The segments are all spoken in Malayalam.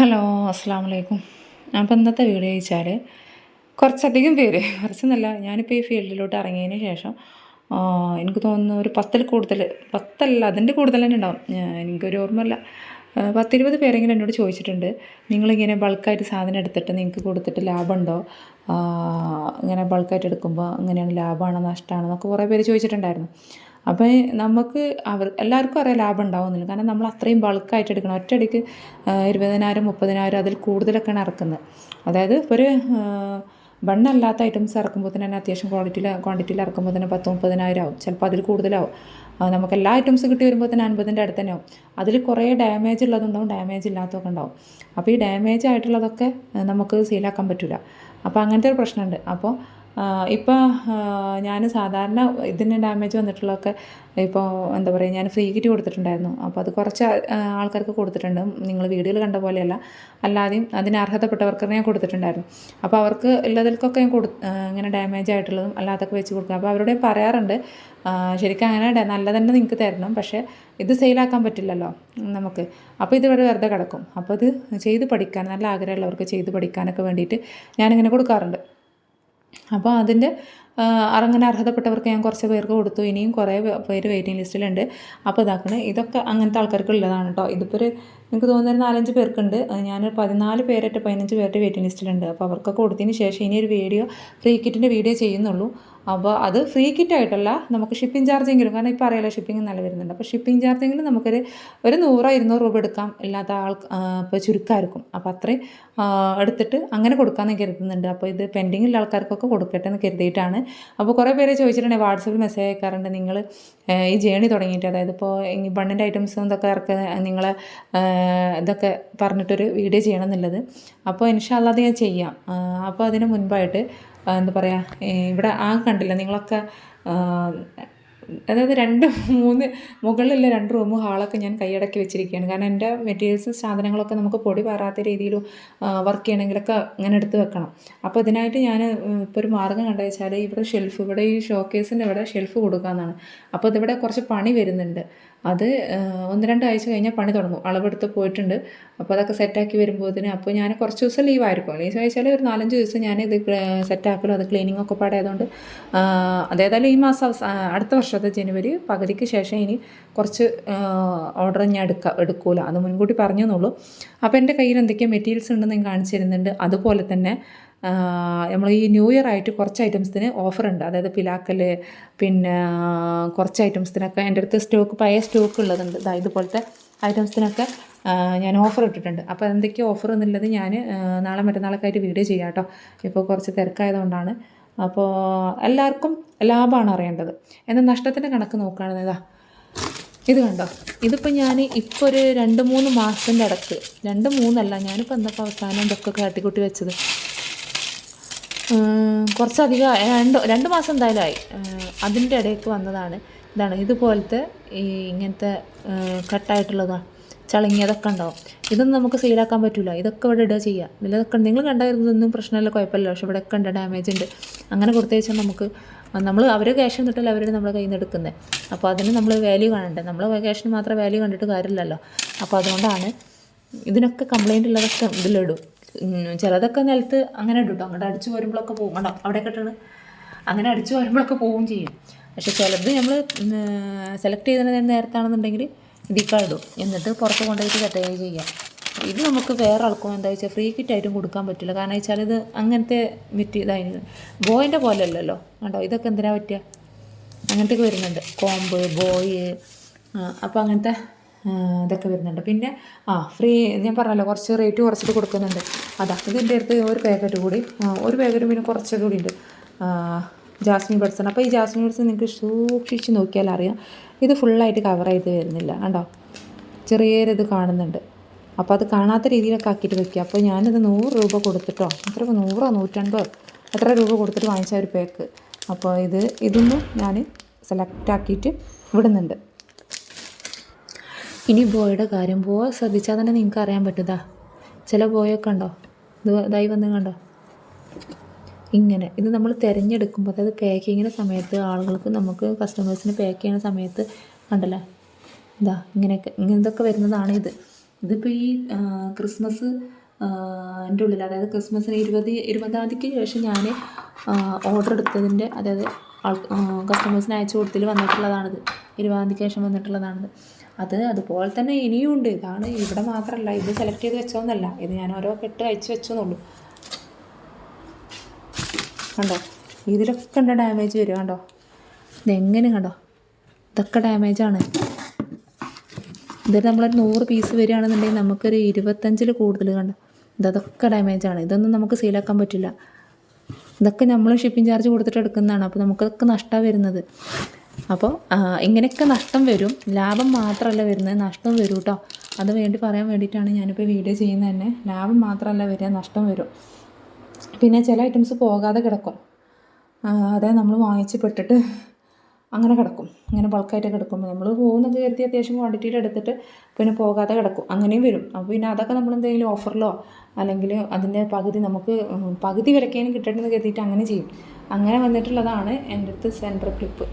ഹലോ അസ്സാം വലൈക്കും അപ്പോൾ ഇന്നത്തെ വീഡിയോ ചോദിച്ചാൽ കുറച്ചധികം പേര് കുറച്ചെന്നല്ല ഞാനിപ്പോൾ ഈ ഫീൽഡിലോട്ട് ഇറങ്ങിയതിന് ശേഷം എനിക്ക് തോന്നുന്നു ഒരു പത്തിൽ കൂടുതൽ പത്തല്ല അതിന്റെ കൂടുതൽ തന്നെ ഉണ്ടാവും. എനിക്കൊരു ഓർമ്മയില്ല. പത്തിരുപത് പേരെങ്കിലും എന്നോട് ചോദിച്ചിട്ടുണ്ട് നിങ്ങളിങ്ങനെ ബൾക്കായിട്ട് സാധനം എടുത്തിട്ട് നിങ്ങൾക്ക് കൊടുത്തിട്ട് ലാഭമുണ്ടോ? ഇങ്ങനെ ബൾക്കായിട്ട് എടുക്കുമ്പോൾ അങ്ങനെയാണ് ലാഭമാണോ നഷ്ടമാണോ? എന്നൊക്കെ കുറേ പേര് ചോദിച്ചിട്ടുണ്ടായിരുന്നു. അപ്പോൾ നമുക്ക് അവർ എല്ലാവർക്കും അറിയാം ലാഭം ഉണ്ടാവുന്നില്ല കാരണം നമ്മൾ അത്രയും ബൾക്കായിട്ട് എടുക്കണം. ഒറ്റയടിക്ക് ഇരുപതിനായിരം മുപ്പതിനായിരം അതിൽ കൂടുതലൊക്കെയാണ് ഇറക്കുന്നത്. അതായത് ഒരു ബണ്ണല്ലാത്ത ഐറ്റംസ് ഇറക്കുമ്പോൾ തന്നെ അത്യാവശ്യം ക്വാളിറ്റിയിൽ ക്വാണ്ടിറ്റിയിൽ ഇറക്കുമ്പോൾ തന്നെ പത്ത് മുപ്പതിനായിരം ആവും. ചിലപ്പോൾ അതിൽ കൂടുതലാവും. നമുക്ക് എല്ലാ ഐറ്റംസ് കിട്ടി വരുമ്പോൾ തന്നെ അൻപതിന്റെ അടുത്ത് തന്നെ ആവും. അതിൽ കുറേ ഡാമേജ് ഉള്ളതുണ്ടാവും ഡാമേജ് ഇല്ലാത്തതൊക്കെ ഉണ്ടാവും. അപ്പോൾ ഈ ഡാമേജ് ആയിട്ടുള്ളതൊക്കെ നമുക്ക് സീലാക്കാൻ പറ്റില്ല അപ്പോൾ അങ്ങനത്തെ ഒരു പ്രശ്നമുണ്ട്. അപ്പോൾ ഇപ്പോൾ ഞാൻ സാധാരണ ഇതിന് ഡാമേജ് വന്നിട്ടുള്ളതൊക്കെ ഇപ്പോൾ എന്താ പറയുക ഞാൻ ഫ്രീ കിറ്റ് കൊടുത്തിട്ടുണ്ടായിരുന്നു. അപ്പോൾ അത് കുറച്ച് ആൾക്കാർക്ക് കൊടുത്തിട്ടുണ്ട്. നിങ്ങൾ വീഡിയോയിൽ കണ്ട പോലെയല്ല. അല്ലാതെയും അതിന് അർഹതപ്പെട്ടവർക്ക് ഞാൻ കൊടുത്തിട്ടുണ്ടായിരുന്നു. അപ്പോൾ അവർക്ക് ഉള്ളതിൽക്കൊക്കെ ഞാൻ കൊടു ഇങ്ങനെ ഡാമേജ് ആയിട്ടുള്ളതും അല്ലാതൊക്കെ വെച്ച് കൊടുക്കുക അപ്പോൾ അവരോട് പറയാറുണ്ട് ശരിക്കും അങ്ങനെ നല്ല തന്നെ നിങ്ങൾക്ക് തരണം. പക്ഷേ ഇത് സെയിലാക്കാൻ പറ്റില്ലല്ലോ നമുക്ക്. അപ്പോൾ ഇതുവരെ വെറുതെ കിടക്കും. അപ്പോൾ ഇത് ചെയ്ത് പഠിക്കാൻ നല്ല ആഗ്രഹമുള്ളവർക്ക് ചെയ്ത് പഠിക്കാനൊക്കെ വേണ്ടിയിട്ട് ഞാനിങ്ങനെ കൊടുക്കാറുണ്ട്. അപ്പോൾ അതിന്റെ അങ്ങനെ അർഹതപ്പെട്ടവർക്ക് ഞാൻ കുറച്ച് പേർക്ക് കൊടുത്തു. ഇനിയും കുറേ പേര് വെയിറ്റിംഗ് ലിസ്റ്റിലുണ്ട് അപ്പോൾ ഇതാക്കണേ. ഇതൊക്കെ അങ്ങനത്തെ ആൾക്കാർക്ക് ഉള്ളതാണ് കേട്ടോ ഇതിപ്പോൾ ഒരു എനിക്ക് തോന്നുന്നൊരു നാലഞ്ച് പേർക്കുണ്ട്. ഞാൻ പതിനാല് പേരായിട്ട് പതിനഞ്ച് പേരുടെ വെയിറ്റിംഗ് ലിസ്റ്റിലുണ്ട് അപ്പോൾ അവർക്കൊക്കെ കൊടുത്തതിന് ശേഷം ഇനി ഒരു വീഡിയോ ഫ്രീ കിറ്റിന്റെ വീഡിയോ ചെയ്യുന്നുള്ളൂ. അപ്പോൾ അത് ഫ്രീ കിറ്റ് ആയിട്ടല്ല നമുക്ക് ഷിപ്പിംഗ് ചാർജെങ്കിലും കാരണം ഇപ്പോൾ അറിയാലോ ഷിപ്പിംഗ് നല്ല വരുന്നുണ്ട്. അപ്പോൾ ഷിപ്പിംഗ് ചാർജെങ്കിലും നമുക്കൊരു ഒരു നൂറോ ഇരുന്നൂറ് രൂപ എടുക്കാം. ഇല്ലാത്ത ആൾ ഇപ്പോൾ ചുരുക്കമായിരിക്കും അപ്പോൾ അത്രയും എടുത്തിട്ട് അങ്ങനെ കൊടുക്കാമെന്ന് കരുതുന്നുണ്ട്. അപ്പോൾ ഇത് പെൻഡിങ്ങുള്ള ആൾക്കാർക്കൊക്കെ കൊടുക്കട്ടെ എന്ന് കരുതിയിട്ടാണ് അപ്പോൾ കുറേ പേര് ചോദിച്ചിട്ടുണ്ടെങ്കിൽ വാട്സപ്പിൽ മെസ്സേജ് അയക്കാറുണ്ട് നിങ്ങൾ ഈ ജേണി തുടങ്ങിയിട്ട് അതായത് ഇപ്പോൾ ബണ്ണിന്റെ ഐറ്റംസും ഇതൊക്കെ ഇറക്കുക നിങ്ങൾ ഇതൊക്കെ പറഞ്ഞിട്ടൊരു വീഡിയോ ചെയ്യണം എന്നുള്ളത്. അപ്പോൾ ഇൻഷാല്ലാ അത് ഞാൻ ചെയ്യാം. അപ്പോൾ അതിന് മുൻപായിട്ട് എന്താ പറയുക ഇവിടെ ആ കണ്ടില്ല നിങ്ങളൊക്കെ അതായത് രണ്ട് മൂന്ന് മുകളിലുള്ള രണ്ട് റൂമും ഹാളൊക്കെ ഞാൻ കൈയടക്കി വെച്ചിരിക്കുകയാണ്. കാരണം എന്റെ മെറ്റീരിയൽസും സാധനങ്ങളൊക്കെ നമുക്ക് പൊടി പാറാത്ത രീതിയിൽ വർക്ക് ചെയ്യണമെങ്കിലൊക്കെ ഇങ്ങനെ എടുത്ത് വെക്കണം. അപ്പോൾ ഇതിനായിട്ട് ഞാൻ ഇപ്പോൾ ഒരു മാർഗം കണ്ടു വെച്ചാൽ ഇവിടെ ഷെൽഫ് ഇവിടെ ഈ ഷോക്കേസിന്റെ ഇവിടെ ഷെൽഫ് കൊടുക്കാമെന്നാണ് അപ്പോൾ ഇതിവിടെ കുറച്ച് പണി വരുന്നുണ്ട്. അത് ഒന്ന് രണ്ടാഴ്ച കഴിഞ്ഞാൽ പണി തുടങ്ങും. അളവെടുത്ത് പോയിട്ടുണ്ട്. അപ്പോൾ അതൊക്കെ സെറ്റാക്കി വരുമ്പോഴത്തേന് അപ്പോൾ ഞാൻ കുറച്ച് ദിവസം ലീവായിരിക്കും ലീവ് ചോദിച്ചാൽ ഒരു നാലഞ്ച് ദിവസം ഞാൻ ഇത് സെറ്റാക്കലും അത് ക്ലീനിങ്ങൊക്കെ പാടായതുകൊണ്ട് അതേതായാലും ഈ മാസം അടുത്ത വർഷം വർഷത്തെ ജനുവരി പകുതിക്ക് ശേഷം ഇനി കുറച്ച് ഓർഡർ ഞാൻ എടുക്കുക എടുക്കൂല. അത് മുൻകൂട്ടി പറഞ്ഞു എന്നുള്ളൂ അപ്പോൾ എന്റെ കയ്യിൽ എന്തൊക്കെ മെറ്റീരിയൽസ് ഉണ്ടെന്ന് ഞാൻ കാണിച്ചു തരുന്നുണ്ട് അതുപോലെ തന്നെ നമ്മൾ ഈ ന്യൂ ഇയർ ആയിട്ട് കുറച്ച് ഐറ്റംസിന് ഉണ്ട്. അതായത് പിലാക്കൽ പിന്നെ കുറച്ച് ഐറ്റംസിനൊക്കെ എന്റെ അടുത്ത് സ്റ്റോക്ക് പഴയ സ്റ്റോക്ക് ഉള്ളതുണ്ട്. ഇതാ ഇതുപോലത്തെ ഐറ്റംസിനൊക്കെ ഞാൻ ഓഫർ ഇട്ടിട്ടുണ്ട്. അപ്പോൾ എന്തൊക്കെയാണ് ഓഫർ എന്നുള്ളത് ഞാൻ നാളെ മറ്റന്നാളൊക്കെ ആയിട്ട് വീഡിയോ ചെയ്യാം കേട്ടോ. ഇപ്പോൾ കുറച്ച് തിരക്കായതുകൊണ്ടാണ്. അപ്പോൾ എല്ലാവർക്കും ലാഭമാണ് അറിയേണ്ടത്. എന്നാൽ നഷ്ടത്തിന്റെ കണക്ക് നോക്കുകയാണെന്ന് ഇതാ ഇത് കണ്ടോ? ഇതിപ്പോൾ ഞാൻ ഇപ്പോൾ ഒരു രണ്ട് മൂന്ന് മാസത്തിന്റെ ഇടയ്ക്ക് രണ്ട് മൂന്നല്ല ഞാനിപ്പോൾ എന്തൊക്കെ അവസാനം ഇതൊക്കെ കാട്ടിക്കൂട്ടി വെച്ചത്. കുറച്ചധികം രണ്ട് രണ്ട് മാസം എന്തായാലും ആയി. അതിന്റെ ഇടയ്ക്ക് വന്നതാണ്. ഇതാണ് ഇതുപോലത്തെ ഈ ഇങ്ങനത്തെ കട്ടായിട്ടുള്ളതാണ് ചളങ്ങിയതൊക്കെ ഉണ്ടാവും. ഇതൊന്നും നമുക്ക് സെയിലാക്കാൻ പറ്റില്ല ഇതൊക്കെ ഇവിടെ ഇടുക ചെയ്യുക ഇതിലൊക്കെ നിങ്ങൾ കണ്ടായിരുന്നതൊന്നും പ്രശ്നമില്ല കുഴപ്പമില്ല. പക്ഷെ ഇവിടെ ഒക്കെ ഉണ്ട് ഡാമേജ് ഉണ്ട്. അങ്ങനെ കൊടുത്തേച്ചാൽ നമുക്ക് നമ്മൾ അവർ ക്യാഷ് തന്നിട്ടല്ല അവരുടെ നമ്മുടെ കയ്യിൽ നിന്ന് എടുക്കുന്നത് അപ്പോൾ അതിന് നമ്മൾ വാല്യൂ കാണണ്ടേ? നമ്മൾ ക്യാഷിന് മാത്രം വാല്യൂ കണ്ടിട്ട് കാര്യമില്ലല്ലോ. അപ്പോൾ അതുകൊണ്ടാണ് ഇതിനൊക്കെ കംപ്ലൈന്റ് ഉള്ളതൊക്കെ ഇതിലിടും ചിലതൊക്കെ നിലത്ത് അങ്ങനെ ഇടും കേട്ടോ അങ്ങോട്ട് അടിച്ചു വരുമ്പോഴൊക്കെ പോകും കേട്ടോ അവിടെ കിട്ടണം അങ്ങനെ അടിച്ചു വരുമ്പോഴൊക്കെ പോവുകയും ചെയ്യും. പക്ഷെ ചിലത് നമ്മൾ സെലക്ട് ചെയ്തതിന് നേരത്താണെന്നുണ്ടെങ്കിൽ ഇതിക്കാ ഇടും എന്നിട്ട് പുറത്ത് കൊണ്ടുപോയിട്ട് കട്ടയായി ചെയ്യാം. ഇത് നമുക്ക് വേറെ ആൾക്കും എന്താ വെച്ചാൽ ഫ്രീ കിറ്റ് ആയിട്ടും കൊടുക്കാൻ പറ്റില്ല. കാരണം വെച്ചാൽ ഇത് അങ്ങനത്തെ മെറ്റി ഇതായിരുന്നു ബോയിന്റെ പോലെ അല്ലല്ലോ. കണ്ടോ? ഇതൊക്കെ എന്തിനാ പറ്റുക അങ്ങനത്തെയൊക്കെ വരുന്നുണ്ട്. കോമ്പ് ബോയ് അപ്പോൾ അങ്ങനത്തെ ഇതൊക്കെ വരുന്നുണ്ട്. പിന്നെ ആ ഫ്രീ ഞാൻ പറഞ്ഞല്ലോ കുറച്ച് റേറ്റ് കുറച്ചിട്ട് കൊടുക്കുന്നുണ്ട്. അതാ ഇതിന്റെ അടുത്ത് ഒരു പാക്കറ്റ് കൂടി ഒരു പാക്കറ്റ് പിന്നെ കുറച്ചൊക്കെ കൂടി ഉണ്ട്. ജാസ്മിൻ ബഡ്സാണ് അപ്പോൾ ഈ ജാസ്മിൻ ബഡ്സ് നിങ്ങൾക്ക് സൂക്ഷിച്ച് നോക്കിയാൽ അറിയാം. ഇത് ഫുള്ളായിട്ട് കവർ ചെയ്ത് വരുന്നില്ല. കണ്ടോ? ചെറിയൊരിത് കാണുന്നുണ്ട്. അപ്പോൾ അത് കാണാത്ത രീതിയിലൊക്കെ ആക്കിയിട്ട് വെക്കുക. അപ്പോൾ ഞാനിത് നൂറ് രൂപ കൊടുത്തിട്ടോ? എത്ര? നൂറോ നൂറ്റൻപതോ എത്ര രൂപ കൊടുത്തിട്ട് വാങ്ങിച്ച ഒരു പേക്ക് അപ്പോൾ ഇത് ഇതൊന്നും ഞാൻ സെലക്ട് ആക്കിയിട്ട് വിടുന്നുണ്ട്. ഇനി ബോയുടെ കാര്യം. ബോ ശ്രദ്ധിച്ചാൽ തന്നെ നിങ്ങൾക്ക് അറിയാൻ പറ്റുതാ ചില ബോയൊക്കെ ഉണ്ടോ? ഇത് ഇതായി വന്ന് കണ്ടോ? ഇങ്ങനെ. ഇത് നമ്മൾ തിരഞ്ഞെടുക്കുമ്പോൾ അതായത് പാക്കിങ്ങിന്റെ സമയത്ത് ആളുകൾക്ക് നമുക്ക് കസ്റ്റമേഴ്സിന് പാക്ക് ചെയ്യുന്ന സമയത്ത് കണ്ടല്ലേ? ഇതാ ഇങ്ങനെയൊക്കെ ഇങ്ങനത്തൊക്കെ വരുന്നതാണ് ഇത്. ഇതിപ്പോൾ ഈ ക്രിസ്മസ് എന്റെ ഉള്ളിൽ അതായത് ക്രിസ്മസിന് ഇരുപത് ഇരുപതാം തീയതിക്ക് ശേഷം ഞാൻ ഓർഡർ എടുത്തതിന്റെ അതായത് ആൾ കസ്റ്റമേഴ്സിന് അയച്ചു കൊടുത്തിൽ വന്നിട്ടുള്ളതാണിത്. ഇരുപതാം തീയതിക്ക് ശേഷം വന്നിട്ടുള്ളതാണിത്. അത് അതുപോലെ തന്നെ ഇനിയും ഉണ്ട്. ഇതാണ് ഇവിടെ മാത്രമല്ല ഇത് സെലക്ട് ചെയ്ത് വെച്ചോന്നല്ല ഇത് ഞാൻ ഓരോ കെട്ട് അയച്ചു വെച്ചെന്നുള്ളൂ കണ്ടോ? ഇതിലൊക്കെ ഉണ്ട് ഡാമേജ് വരും കണ്ടോ? ഇതെങ്ങനെ കണ്ടോ? ഇതൊക്കെ ഡാമേജാണ് ഇതിൽ നമ്മളൊരു നൂറ് പീസ് വരികയാണെന്നുണ്ടെങ്കിൽ നമുക്കൊരു ഇരുപത്തഞ്ചിൽ കൂടുതൽ കണ്ടോ? ഇതൊക്കെ ഡാമേജാണ് ഇതൊന്നും നമുക്ക് സെയിലാക്കാൻ പറ്റില്ല. ഇതൊക്കെ നമ്മൾ ഷിപ്പിംഗ് ചാർജ് കൊടുത്തിട്ട് എടുക്കുന്നതാണ്. അപ്പോൾ നമുക്കതൊക്കെ നഷ്ടമാണ് വരുന്നത്. അപ്പോൾ ഇങ്ങനെയൊക്കെ നഷ്ടം വരും. ലാഭം മാത്രമല്ല വരുന്നത്. നഷ്ടം വരും കേട്ടോ അത് വേണ്ടി പറയാൻ വേണ്ടിയിട്ടാണ് ഞാനിപ്പോൾ വീഡിയോ ചെയ്യുന്നത് തന്നെ. ലാഭം മാത്രമല്ല വരിക നഷ്ടം വരും. പിന്നെ ചില ഐറ്റംസ് പോകാതെ കിടക്കും. അതായത് നമ്മൾ വാങ്ങിച്ച് പെട്ടിട്ട് അങ്ങനെ കിടക്കും. ഇങ്ങനെ ബൾക്കായിട്ട് കിടക്കും. നമ്മൾ പോകുന്നത് കരുതി അത്യാവശ്യം ക്വാണ്ടിറ്റിയിൽ എടുത്തിട്ട് പിന്നെ പോകാതെ കിടക്കും. അങ്ങനെയും വരും. അപ്പോൾ പിന്നെ അതൊക്കെ നമ്മൾ എന്തെങ്കിലും ഓഫറിലോ അല്ലെങ്കിൽ അതിന്റെ പകുതി നമുക്ക് പകുതി വിലക്കേനും കിട്ടണമെന്ന് കരുതിയിട്ട് അങ്ങനെ ചെയ്യും. അങ്ങനെ വന്നിട്ടുള്ളതാണ് എന്റെ അടുത്ത് സെന്റർ ക്ലിപ്പ്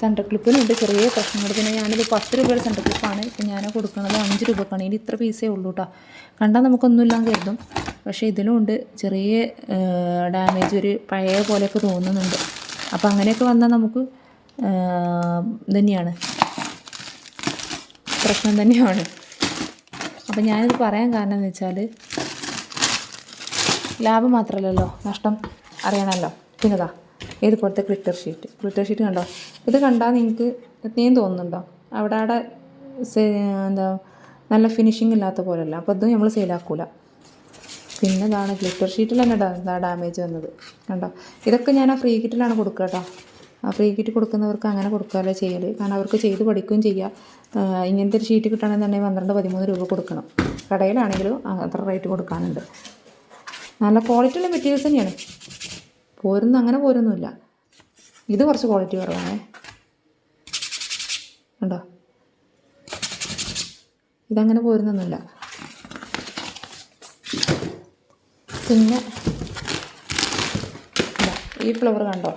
സെന്റർ ക്ലിപ്പിനുണ്ട് ചെറിയ പ്രശ്നങ്ങൾ. പിന്നെ ഞാനിത് പത്ത് രൂപയുടെ സെന്റർ ക്ലിപ്പാണ് ഇപ്പം ഞാൻ കൊടുക്കുന്നത് അഞ്ച് രൂപക്കാണ്. ഇനി ഇത്ര പീസേ ഉള്ളൂ കേട്ടോ കണ്ടാൽ നമുക്കൊന്നുമില്ലാന്ന് കരുതും. പക്ഷേ ഇതിലും ഉണ്ട് ചെറിയ ഡാമേജ് ഒരു പഴയ പോലെയൊക്കെ തോന്നുന്നുണ്ട്. അപ്പോൾ അങ്ങനെയൊക്കെ വന്നാൽ നമുക്ക് തന്നെയാണ് പ്രശ്നം തന്നെയാണ്. അപ്പം ഞാനിത് പറയാൻ കാരണം എന്ന് വെച്ചാൽ ലാഭം മാത്രമല്ലല്ലോ നഷ്ടം അറിയണമല്ലോ പിന്നെതാ ഇതുപോലത്തെ ക്ലിറ്റർ ഷീറ്റ് ക്ലിറ്റർ ഷീറ്റ് കണ്ടോ? ഇത് കണ്ടാൽ നിങ്ങൾക്ക് എത്രയും തോന്നുന്നുണ്ടോ? അവിടെ അവിടെ എന്താ നല്ല ഫിനിഷിംഗ് ഇല്ലാത്ത പോലെയല്ല. അപ്പോൾ ഇത് നമ്മൾ സെയിലാക്കൂല പിന്നെ ഇതാണ് ഗ്ലിറ്റർ ഷീറ്റിൽ തന്നെ ഇതാ ഡാമേജ് വന്നത്. കണ്ടോ? ഇതൊക്കെ ഞാൻ ആ ഫ്രീ കിറ്റിലാണ് കൊടുക്കുക കേട്ടോ. ആ ഫ്രീ കിറ്റ് കൊടുക്കുന്നവർക്ക് അങ്ങനെ കൊടുക്കുകയല്ലേ ചെയ്യൽ കാരണം അവർക്ക് ചെയ്ത് പഠിക്കുകയും ചെയ്യുക ഇങ്ങനത്തെ ഒരു ഷീറ്റ് കിട്ടണമെന്നുണ്ടെങ്കിൽ പന്ത്രണ്ട് പതിമൂന്ന് രൂപ കൊടുക്കണം. കടയിലാണെങ്കിലും അത്ര റേറ്റ് കൊടുക്കാനുണ്ട്. നല്ല ക്വാളിറ്റി ഉള്ള മെറ്റീരിയൽസ് തന്നെയാണ്. പോരുന്നു അങ്ങനെ പോരൊന്നുമില്ല ഇത് കുറച്ച് ക്വാളിറ്റി കുറവാണേ. ഉണ്ടോ ഇതങ്ങനെ പോരുന്നൊന്നുമില്ല. പിന്നെ ഈ ഫ്ലവർ കണ്ടോ?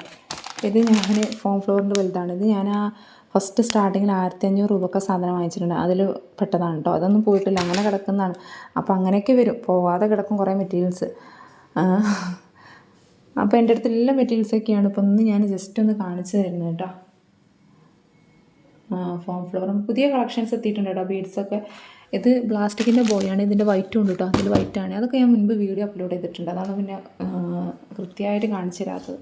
ഇത് ഞാൻ ഫോം ഫ്ലവറിന്റെ വലുതാണ്. ഇത് ഞാൻ ആ ഫസ്റ്റ് സ്റ്റാർട്ടിങ്ങിൽ ആയിരത്തി അഞ്ഞൂറ് രൂപയൊക്കെ സാധനം വാങ്ങിച്ചിട്ടുണ്ട്. അതിൽ പെട്ടതാണ് കേട്ടോ. അതൊന്നും പോയിട്ടില്ല. അങ്ങനെ കിടക്കുന്നതാണ്. അപ്പോൾ അങ്ങനെയൊക്കെ വരും. പോവാതെ കിടക്കും കുറേ മെറ്റീരിയൽസ് അപ്പോൾ എന്റെ അടുത്ത് എല്ലാ മെറ്റീരിയൽസൊക്കെയാണ് ഇപ്പോൾ ഒന്ന് ഞാൻ ജസ്റ്റ് ഒന്ന് കാണിച്ചു തരുന്നത് കേട്ടോ. ഫോം ഫ്ലവറും പുതിയ കളക്ഷൻസ് എത്തിയിട്ടുണ്ട് കേട്ടോ. ബീഡ്സൊക്കെ ഇത് പ്ലാസ്റ്റിക്കിന്റെ ബോയാണ് ഇതിന്റെ വൈറ്റും ഉണ്ട് കേട്ടോ. അതിൽ വൈറ്റാണ് അതൊക്കെ ഞാൻ മുൻപ് വീഡിയോ അപ്ലോഡ് ചെയ്തിട്ടുണ്ട്. അതാണ് പിന്നെ കൃത്യമായിട്ട് കാണിച്ചു തരാത്തത്.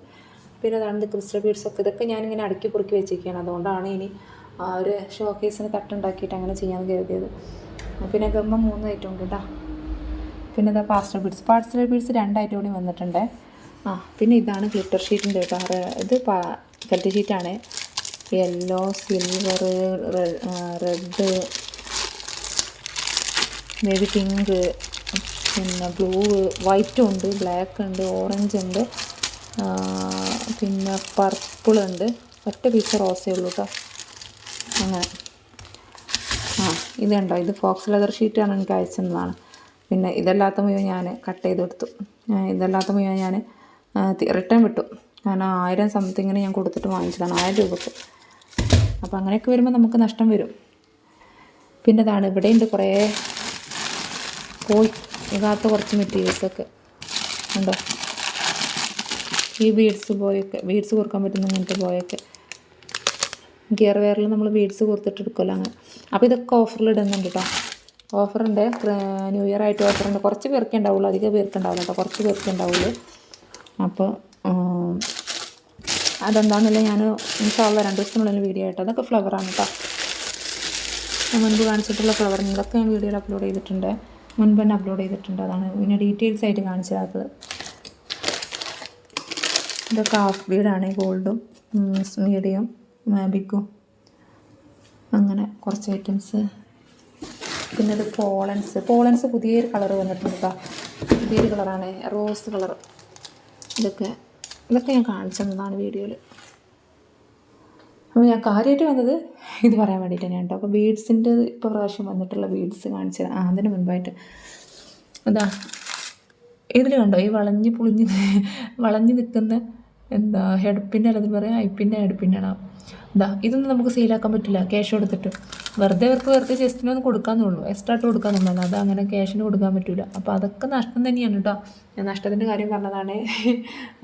പിന്നെ അതാണ് ഇത് ക്രിസ്റ്റൽ ബീഡ്സൊക്കെ ഇതൊക്കെ ഞാനിങ്ങനെ അടുക്കി പൊറുക്കി വെച്ചിരിക്കുകയാണ്. അതുകൊണ്ടാണ് ഇനി ആ ഒരു ഷോ കേസിന് തട്ടുണ്ടാക്കിയിട്ട് അങ്ങനെ ചെയ്യാമെന്ന് കരുതിയത്. പിന്നെ ഗമ്മ മൂന്ന് ഐറ്റം ഉണ്ട് കേട്ടോ. പിന്നെ ഇതാ പാസ്റ്റർ ബീഡ്സ് പാസ്റ്റർ ബീഡ്സ് രണ്ടായിട്ട് കൂടി വന്നിട്ടുണ്ട്. ആ പിന്നെ ഇതാണ് ഗ്ലിറ്റർ ഷീറ്റിന്റെ കേട്ടോ ഇത് പാ ഷീറ്റാണ് yellow silver red baby pink പിന്നെ ബ്ലൂ വൈറ്റ് ഉണ്ട് ബ്ലാക്ക് ഉണ്ട് ഓറഞ്ച് ഉണ്ട്. പിന്നെ പർപ്പിൾ ഉണ്ട്. ഒറ്റ പീസ് റോസേ ഉള്ളൂ കേട്ടോ അങ്ങനെ. ആ ഇത് കണ്ടോ? ഇത് ഫോക്സ് ലെതർ ഷീറ്റാണ് എനിക്ക് അയച്ചതെന്നാണ് പിന്നെ ഇതല്ലാത്ത മുഴുവൻ ഞാൻ കട്ട് ചെയ്ത് കൊടുത്തു ഇതല്ലാത്ത മുഴുവൻ ഞാൻ റിട്ടേൺ വിട്ടു. കാരണം ആയിരം സംതിങ്ങിന് ഞാൻ കൊടുത്തിട്ട് വാങ്ങിച്ചതാണ് ആയിരം രൂപക്ക്. അപ്പോൾ അങ്ങനെയൊക്കെ വരുമ്പോൾ നമുക്ക് നഷ്ടം വരും. പിന്നെ ഇതാണ് ഇവിടെയുണ്ട് കുറേ പോയി. ഇതാത്ത കുറച്ച് മെറ്റീരിയൽസൊക്കെ ഉണ്ടോ ഈ ബീഡ്സ് പോയൊക്കെ ബീഡ്സ് കൊടുക്കാൻ പറ്റുന്ന ഇങ്ങനത്തെ പോയൊക്കെ. ഗിയർ വെയറിൽ നമ്മൾ ബീഡ്സ് കൊടുത്തിട്ട് എടുക്കുമല്ലോ അങ്ങനെ. അപ്പോൾ ഇതൊക്കെ ഓഫറിൽ ഇടുന്നുണ്ട് കേട്ടോ ഓഫറുണ്ട് ന്യൂ ഇയർ ആയിട്ട് ഓഫറുണ്ട് കുറച്ച് പേർക്കേ ഉണ്ടാവുള്ളൂ അധികം പേർക്ക് ഉണ്ടാവില്ല കേട്ടോ കുറച്ച് പേർക്കേ ഉണ്ടാവുള്ളൂ. അപ്പോൾ അതെന്താണെന്നില്ല ഞാൻ ഇൻഷാള്ള രണ്ട് ദിവസത്തിനുള്ളിൽ വീഡിയോ ആയിട്ട്. അതൊക്കെ ഫ്ലവറാണ് കേട്ടോ മുൻപ് കാണിച്ചിട്ടുള്ള ഫ്ലവർ ഇതൊക്കെ ഞാൻ വീഡിയോയിൽ അപ്ലോഡ് ചെയ്തിട്ടുണ്ട്. മുൻപ് തന്നെ അപ്ലോഡ് ചെയ്തിട്ടുണ്ട്. അതാണ് പിന്നെ ഡീറ്റെയിൽസ് ആയിട്ട് കാണിച്ചു തരാത്തത് ഇതൊക്കെ ഹാഫ് ബീഡാണ് ഗോൾഡും മീഡിയം ബിഗും അങ്ങനെ കുറച്ച് ഐറ്റംസ് പിന്നെ ഇത് പോളൻസ് പോളൻസ് പുതിയൊരു കളർ വന്നിട്ടുണ്ട് കേട്ടോ പുതിയൊരു കളറാണ് റോസ് കളർ ഇതൊക്കെ ഇതൊക്കെ ഞാൻ കാണിച്ചു തന്നതാണ് വീഡിയോയിൽ. അപ്പോൾ ഞാൻ കാര്യമായിട്ട് വന്നത് ഇത് പറയാൻ വേണ്ടിയിട്ട് തന്നെയാണ് കേട്ടോ. അപ്പോൾ ബീഡ്സിന്റെ ഇപ്പോൾ പ്രാവശ്യം വന്നിട്ടുള്ള ബീഡ്സ് കാണിച്ചു തരാം അതിന് മുൻപായിട്ട്. അതാ ഇതിൽ കണ്ടോ ഈ വളഞ്ഞ് പുളിഞ്ഞ് വളഞ്ഞ് നിൽക്കുന്ന എന്താ ഹെഡ് പിൻ അല്ല ഇത് പറയാം? ഐ പിന്റെ ഹെഡ് എന്താ ഇതാ ഇതൊന്നും നമുക്ക് സെയിലാക്കാൻ പറ്റില്ല. ക്യാഷ് കൊടുത്തിട്ട്. വെറുതെ ഇവർക്ക് വെറുതെ ജസ്റ്റിന് ഒന്ന് കൊടുക്കാന്നുള്ളൂ. എക്സ്ട്രാ ആയിട്ട് കൊടുക്കാന്നുള്ളൂ അത് അങ്ങനെ ക്യാഷിന് കൊടുക്കാൻ പറ്റില്ല അപ്പോൾ അതൊക്കെ നഷ്ടം തന്നെയാണ് കേട്ടോ ഞാൻ നഷ്ടത്തിന്റെ കാര്യം പറഞ്ഞതാണ്.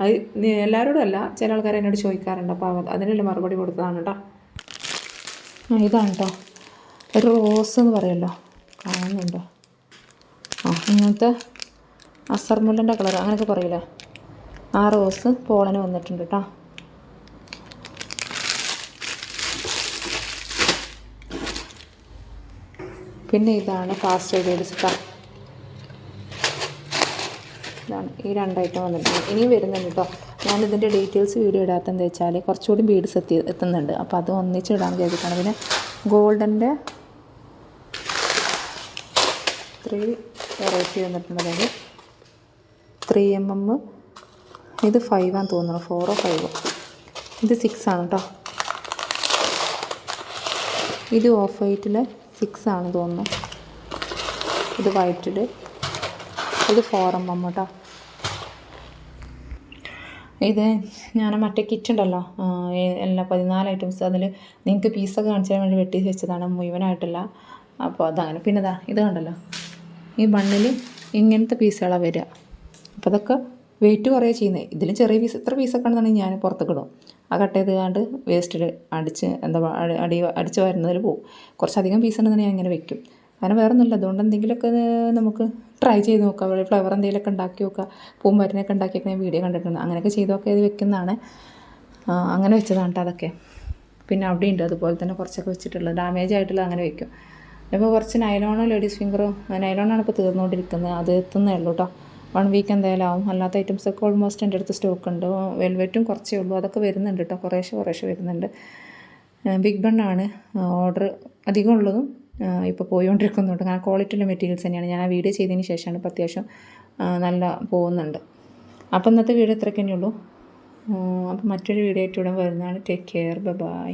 അത് എല്ലാവരോടും അല്ല ചില ആൾക്കാർ എന്നോട് ചോദിക്കാറുണ്ട്. അപ്പോൾ അതിനുള്ള മറുപടി കൊടുത്തതാണ് കേട്ടോ ഇതാണ് കേട്ടോ ഒരു റോസ് എന്ന് പറയുമല്ലോ കാണുന്നുണ്ടോ? ആ ഇങ്ങനത്തെ അസർമുല്ലന്റെ കളർ അങ്ങനെയൊക്കെ പറയില്ലേ ആ റോസ് പോളന് വന്നിട്ടുണ്ട് കേട്ടോ പിന്നെ ഇതാണ് ഫാസ്റ്റ് കേട്ടോ ഇതാണ് ഈ രണ്ട് വന്നിട്ടുണ്ട്. ഇനിയും വരുന്നുണ്ട് കേട്ടോ ഞാൻ ഇതിന്റെ ഡീറ്റെയിൽസ് വീഡിയോ ഇടാത്ത എന്താ വെച്ചാൽ കുറച്ചുകൂടി ബീഡ്സ് എത്തി എത്തുന്നുണ്ട്. അപ്പോൾ അത് ഒന്നിച്ച് ഇടാൻ കരുതിയിട്ടാണ് പിന്നെ ഗോൾഡന്റെ ത്രീ വെറൈറ്റി വന്നിട്ടുണ്ട്. അതായത് ത്രീ എം എം ഇത് ഫൈവ് ആണെന്ന് തോന്നുന്നു. ഫോറോ ഫൈവോ ഇത് സിക്സ് ആണ് കേട്ടോ ഇത് ഓഫ് വൈറ്റിൽ സിക്സ് ആണ് തോന്നുന്നു. ഇത് വൈറ്റിൽ ഇത് ഫോർ എം എം കേട്ടോ ഇത് ഞാൻ മറ്റേ കിറ്റ് ഉണ്ടല്ലോ. എല്ലാ പതിനാല് ഐറ്റംസ് അതിൽ നിങ്ങൾക്ക് പീസൊക്കെ കാണിച്ചാൽ വേണ്ടി വെട്ടി വെച്ചതാണ്. മുഴുവനായിട്ടില്ല. അപ്പോൾ അതങ്ങനെ പിന്നെ ഇതാ ഇത് കണ്ടല്ലോ. ഈ ബണ്ണിൽ ഇങ്ങനത്തെ പീസുകളാണ് വരിക അപ്പോൾ അതൊക്കെ വെയിറ്റ് കുറേ ചെയ്യുന്നത് ഇതിലും ചെറിയ പീസ് ഇത്ര പീസൊക്കെ ആണെന്നുണ്ടെങ്കിൽ ഞാൻ പുറത്തേക്ക് ഇടും. ആ കട്ട് ചെയ്ത് കണ്ട് വേസ്റ്റിൽ അടിച്ച് എന്താ അടി അടി അടിച്ച് വരുന്നതിൽ പോകും കുറച്ചധികം പീസ് ഉണ്ടെന്ന് ഞാൻ ഇങ്ങനെ വെക്കും. കാരണം വേറെ ഒന്നുമില്ല അതുകൊണ്ട് എന്തെങ്കിലുമൊക്കെ നമുക്ക് ട്രൈ ചെയ്ത് നോക്കാം. ഫ്ലവർ എന്തെങ്കിലുമൊക്കെ ഉണ്ടാക്കി നോക്കുക പൂമരനൊക്കെ ഉണ്ടാക്കിയൊക്കെ ഞാൻ വീഡിയോ കണ്ടിട്ടുണ്ട്. അങ്ങനെയൊക്കെ ചെയ്തൊക്കെ ഇത് വെക്കുന്നതാണ്. അങ്ങനെ വെച്ചതാണ് കേട്ടോ അതൊക്കെ. പിന്നെ അവിടെ ഉണ്ട് അതുപോലെ തന്നെ കുറച്ചൊക്കെ വെച്ചിട്ടുള്ളത് ഡാമേജ് ആയിട്ടുള്ള അങ്ങനെ വെക്കും. ഇപ്പോൾ കുറച്ച് നൈലോണോ ലേഡീസ് ഫിംഗറോ നൈലോണാണ് ഇപ്പോൾ തീർന്നുകൊണ്ടിരിക്കുന്നത്. അത് എത്തുന്നേ ഉള്ളൂ കേട്ടോ വൺ വീക്ക് എന്തായാലും ആവും അല്ലാത്ത ഐറ്റംസ് ഒക്കെ ഓൾമോസ്റ്റ് എന്റെ അടുത്ത് സ്റ്റോക്ക് ഉണ്ട്. വെൽവെറ്റും കുറച്ചേ ഉള്ളൂ. അതൊക്കെ വരുന്നുണ്ട് കേട്ടോ കുറേശ്ശെ കുറേശ്ശെ വരുന്നുണ്ട്. ബിഗ് ബണ്ണാണ് ഓർഡർ അധികം ഉള്ളതും ഇപ്പോൾ പോയിക്കൊണ്ടിരിക്കുന്നുണ്ട് കാരണം ക്വാളിറ്റിയുള്ള മെറ്റീരിയൽസ് തന്നെയാണ്. ഞാൻ ആ വീഡിയോ ചെയ്തതിന് ശേഷമാണ് ഇപ്പോൾ അത്യാവശ്യം നല്ല പോകുന്നുണ്ട്. അപ്പോൾ ഇന്നത്തെ വീഡിയോ ഇത്രയൊക്കെ തന്നെയുള്ളൂ അപ്പോൾ മറ്റൊരു വീഡിയോ ആയിട്ട് ഉടൻ വരുന്നതാണ്. Take care bye